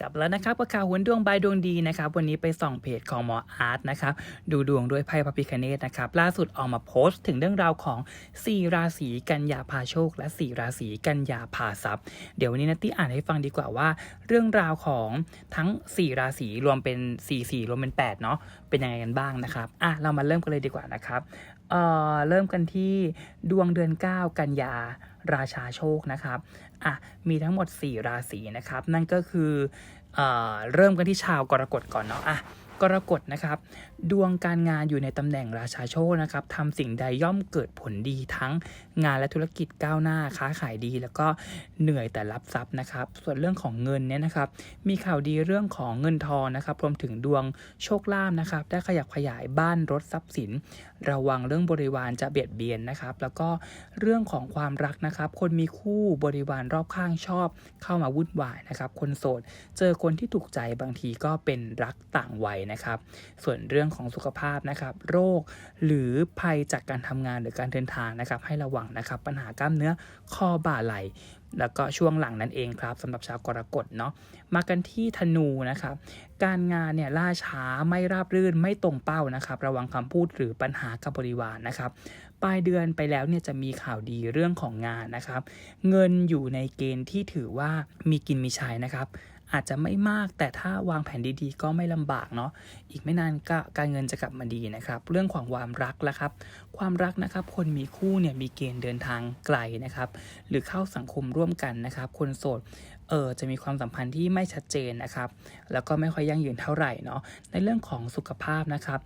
กลับแล้วนะครับกับข่าวหุนดวงบายดวงดีนะครับ วันนี้ไปส่องเพจของหมออาร์ตนะครับ ดูดวงด้วยไพ่พระพิคเนตนะครับ ล่าสุดออกมาโพสต์ถึงเรื่องราวของ 4 ราศีกันยาพาโชค และ 4 ราศีกันยาพาทรัพย์ เดี๋ยววันนี้นัตตี้อ่านให้ฟังดีกว่าว่า เรื่องราวของทั้ง 4 ราศีรวมเป็น 4 4 รวมเป็น 8 เนาะเป็นยังไงกันบ้างนะครับอะเรามาเริ่มกันเลยดีกว่านะครับเอ่อเริ่มกันที่ดวงเดือน 9 กันยา ราชาโชคนะครับอะมีทั้งหมด 4 ราศีนะครับ นั่นก็คือเออเริ่มกันที่ชาวกรกฎก่อนเนาะอะกรกฎนะครับ ดวงการงานอยู่ในตำแหน่งราชาโชคนะครับทำสิ่งใดย่อมเกิดผลดีทั้งงานและธุรกิจก้าวหน้าค้าขายดี แล้วก็เหนื่อยแต่รับทรัพย์นะครับ ส่วนเรื่องของเงินเนี่ยนะครับ มีข่าวดีเรื่องของเงินทองนะครับรวมถึงดวงโชคลาภนะครับ ได้ขยับขยายบ้านรถทรัพย์สินระวังเรื่องบริวารจะเบียดเบียนนะครับ แล้วก็เรื่องของความรักนะครับ คนมีคู่บริวารรอบข้างชอบ เข้ามาวุ่นวายนะครับ คนโสดเจอคนที่ถูกใจบางทีก็เป็นรักต่างวัยนะครับ ส่วนเรื่องของสุขภาพนะครับ โรคหรือภัยจากการทำงานหรือการเดินทางนะครับ ให้ระวังนะครับ ปัญหากล้ามเนื้อข้อบ่าไหล่ แล้วก็ช่วงหลังนั่นเองครับสำหรับชาวกรกฎเนาะมากันที่ธนูนะครับ การงานเนี่ยล่าช้าไม่ราบรื่นไม่ตรงเป้านะครับ ระวังคำพูดหรือปัญหากับบริวารนะครับ ปลายเดือนไปแล้วเนี่ยจะมีข่าวดีเรื่องของงานนะครับ เงินอยู่ในเกณฑ์ที่ถือว่ามีกินมีใช้นะครับ อาจจะไม่มากแต่ถ้าวางแผนดีๆ ก็ไม่ลำบากเนาะอีกไม่นานก็การเงินจะกลับมาดีนะครับ เรื่องของความรักละครับ ความรักนะครับ คนมีคู่เนี่ยมีเกณฑ์เดินทางไกลนะครับ หรือเข้าสังคมร่วมกันนะครับ คนโสดเออจะมีความสัมพันธ์ที่ไม่ชัดเจนนะครับ แล้วก็ไม่ค่อยยั่งยืนเท่าไหร่เนาะในเรื่องของสุขภาพนะครับ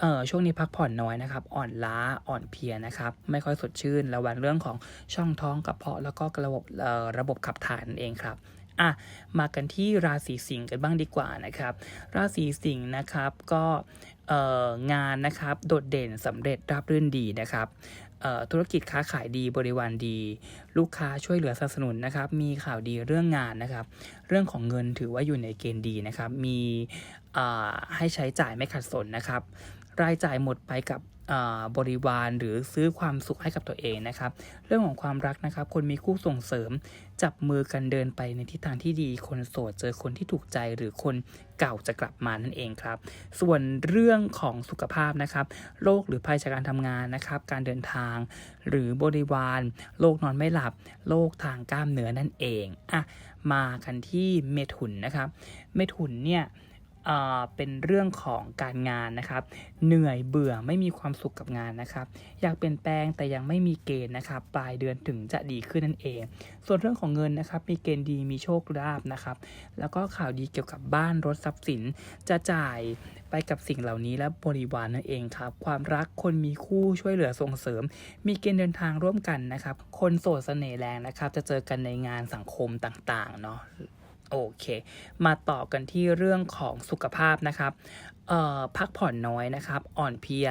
เออช่วงนี้พักผ่อนน้อยนะครับ อ่อนล้าอ่อนเพลียนะครับ ไม่ค่อยสดชื่นระวังเรื่องของช่องท้องกระเพาะแล้วก็ระบบระบบขับถ่ายนั่นเองครับ อะมากันที่ราศีสิงห์กันบ้างดีกว่านะครับ ราศีสิงห์นะครับก็งานนะครับโดดเด่นสำเร็จราบรื่นดีนะครับธุรกิจค้าขายดีบริวารดี ลูกค้าช่วยเหลือสนับสนุนนะครับ มีข่าวดีเรื่องงานนะครับ เรื่องของเงินถือว่าอยู่ในเกณฑ์ดีนะครับ มีให้ใช้จ่ายไม่ขัดสนนะครับ รายจ่ายหมดไปกับ บริวารหรือซื้อความสุขให้กับตัวเองนะครับ เรื่องของความรักนะครับ คนมีคู่ส่งเสริม จับมือกันเดินไปในทิศทางที่ดี คนโสดเจอคนที่ถูกใจหรือคนเก่าจะกลับมานั่นเองครับ ส่วนเรื่องของสุขภาพนะครับโรคหรือภัยจากการทำงานนะครับ การเดินทาง หรือบริวารโรคนอนไม่หลับโรคทางกล้ามเนื้อนั่นเองอะมากันที่เมถุนนะครับ เมถุนเนี่ย เป็นเรื่องของการงานนะครับ เหนื่อยเบื่อไม่มีความสุขกับงานนะครับ อยากเปลี่ยนแปลงแต่ยังไม่มีเกณฑ์นะครับ ปลายเดือนถึงจะดีขึ้นนั่นเอง ส่วนเรื่องของเงินนะครับ มีเกณฑ์ดีมีโชคลาภนะครับ แล้วก็ข่าวดีเกี่ยวกับบ้านรถทรัพย์สิน จะจ่ายไปกับสิ่งเหล่านี้และบริวารนั่นเองครับ ความรักคนมีคู่ช่วยเหลือส่งเสริม มีเกณฑ์เดินทางร่วมกันนะครับ คนโสดเสน่ห์แรงนะครับ จะเจอกันในงานสังคมต่างๆเนาะ โอเค มาต่อกันที่เรื่องของสุขภาพนะครับเอ่อพักผ่อนน้อยนะครับ อ่อนเพลีย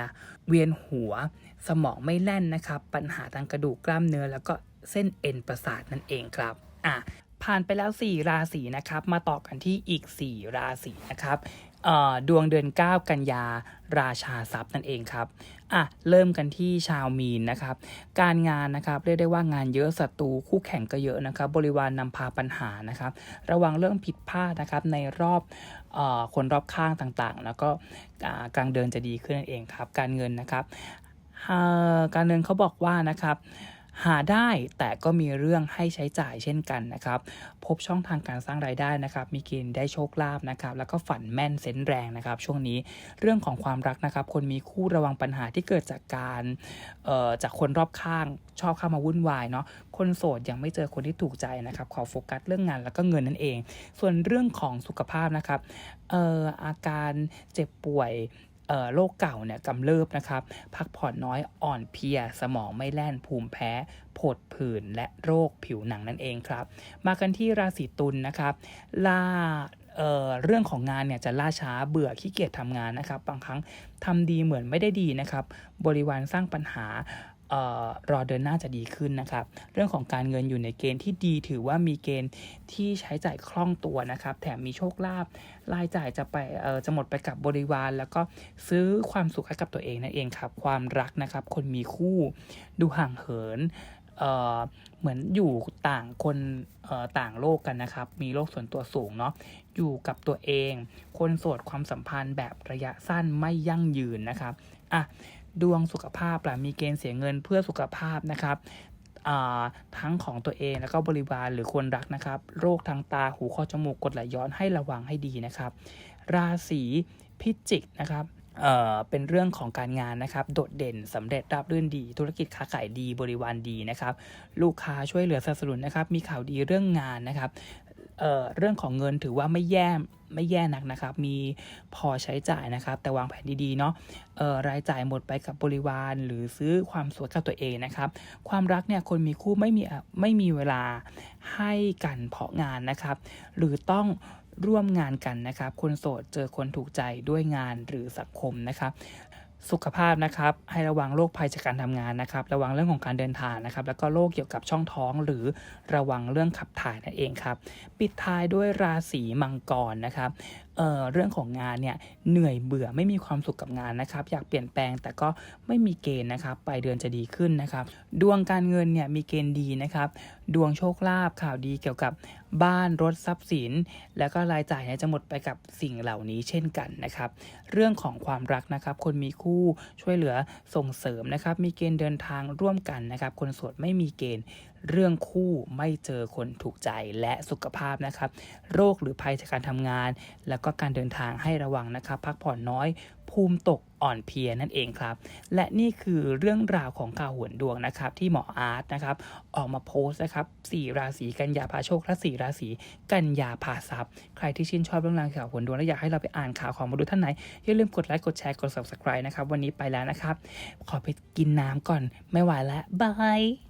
เวียนหัว สมองไม่แล่นนะครับ ปัญหาทางกระดูกกล้ามเนื้อ แล้วก็เส้นเอ็นประสาทนั่นเองครับ อะ ผ่านไปแล้ว 4 ราศีนะครับ มาต่อกันที่อีก 4 ราศีนะครับ ดวงเดือน 9 กันยาราชาทรัพย์นั่นเองครับอะเริ่มกันที่ชาวมีนนะครับ การงานนะครับเรียกได้ว่างานเยอะศัตรูคู่แข่งก็เยอะนะครับ บริวารนำพาปัญหานะครับ ระวังเรื่องผิดพลาดนะครับในรอบอคนรอบข้างต่างๆ แล้วก็กลางเดือนจะดีขึ้นนั่นเองครับ การเงินนะครับการเงินเขาบอกว่านะครับ หาได้แต่ก็มีเรื่องให้ใช้จ่ายเช่นกันนะครับ พบช่องทางการสร้างรายได้นะครับ มีเกณฑ์ได้โชคลาภนะครับ แล้วก็ฝันแม่นเซนแรงนะครับ ช่วงนี้เรื่องของความรักนะครับ คนมีคู่ระวังปัญหาที่เกิดจากการเอ่อจากคนรอบข้างชอบเข้ามาวุ่นวายเนาะคนโสดยังไม่เจอคนที่ถูกใจนะครับ ขอโฟกัสเรื่องงานแล้วก็เงินนั่นเอง ส่วนเรื่องของสุขภาพนะครับเอ่ออาการเจ็บป่วย โรคเก่าเนี่ยกำเริบนะครับ พักผ่อนน้อยอ่อนเพลีย สมองไม่แล่นภูมิแพ้ผดผื่นและโรคผิวหนังนั่นเองครับ มากันที่ราศีตุลนะครับล่าเเรื่องของงานเนี่ยจะล่าช้าเบื่อขี้เกียจทำงานนะครับ บางครั้งทำดีเหมือนไม่ได้ดีนะครับ บริวารสร้างปัญหา รอเดินหน้าจะดีขึ้นนะครับ เรื่องของการเงินอยู่ในเกณฑ์ที่ดีถือว่ามีเกณฑ์ที่ใช้จ่ายคล่องตัวนะครับ แถมมีโชคลาภรายจ่ายจะไปจะหมดไปกับบริวาร แล้วก็ซื้อความสุขให้กับตัวเองนั่นเองครับ ความรักนะครับ คนมีคู่ดูห่างเหินเเหมือนอยู่ต่างคนต่างโลกกันนะครับ มีโลกส่วนตัวสูงเนาะ อยู่กับตัวเอง คนโสดความสัมพันธ์แบบระยะสั้นไม่ยั่งยืนนะครับ อะ ดวงสุขภาพล่ะมีเกณฑ์เสียเงินเพื่อสุขภาพนะครับทั้งของตัวเองแล้วก็บริวารหรือคนรักนะครับ โรคทางตาหูคอจมูกกดไหลย้อนให้ระวังให้ดีนะครับ ราศีพิจิกนะครับเเป็นเรื่องของการงานนะครับ โดดเด่นสำเร็จราบรื่นดี ธุรกิจค้าขายดีบริวารดีนะครับ ลูกค้าช่วยเหลือสนับสนุนนะครับ มีข่าวดีเรื่องงานนะครับ เเรื่องของเงินถือว่าไม่แย่ไม่แย่นักนะครับ มีพอใช้จ่ายนะครับ แต่วางแผนดีๆเนาะรายจ่ายหมดไปกับบริวาร หรือซื้อความสวยกับตัวเองนะครับ ความรักเนี่ยคนมีคู่ไม่มีไม่มีเวลาให้กันเพาะงานนะครับ หรือต้องร่วมงานกันนะครับ คนโสดเจอคนถูกใจด้วยงานหรือสังคมนะครับ สุขภาพนะครับ ให้ระวังโรคภัยจากการทำงานนะครับ ระวังเรื่องของการเดินทางนะครับ แล้วก็โรคเกี่ยวกับช่องท้อง หรือระวังเรื่องขับถ่ายนั่นเองครับ ปิดท้ายด้วยราศีมังกรนะครับ เเรื่องของงานเนี่ยเหนื่อยเบื่อไม่มีความสุขกับงานนะครับ อยากเปลี่ยนแปลงแต่ก็ไม่มีเกณฑ์นะครับปลายเดือนจะดีขึ้นนะครับ ดวงการเงินเนี่ยมีเกณฑ์ดีนะครับ ดวงโชคลาภข่าวดีเกี่ยวกับบ้านรถทรัพย์สิน แล้วก็รายจ่ายเนี่ยจะหมดไปกับสิ่งเหล่านี้เช่นกันนะครับ เรื่องของความรักนะครับ คนมีคู่ช่วยเหลือส่งเสริมนะครับ มีเกณฑ์เดินทางร่วมกันนะครับ คนโสดไม่มีเกณฑ์ เรื่องคู่ไม่เจอคนถูกใจและสุขภาพนะครับ โรคหรือภัยจากการทำงาน แล้วก็การเดินทางให้ระวังนะครับ พักผ่อนน้อย ภูมิตกอ่อนเพลียนั่นเองครับ และนี่คือเรื่องราวของข่าวหวนดวงนะครับ ที่หมออาร์ตนะครับ ออกมาโพสต์นะครับสี่ราศีกันยาพาโชคและสี่ราศีกันยาพาทรัพย์ ใครที่ชื่นชอบเรื่องราวข่าวหวนดวงและอยากให้เราไปอ่านข่าวของมาดูท่านไหน อย่าลืมกดไลค์กดแชร์กด subscribe นะครับ วันนี้ไปแล้วนะครับ ขอไปกินน้ำก่อนไม่ไหวแล้วบาย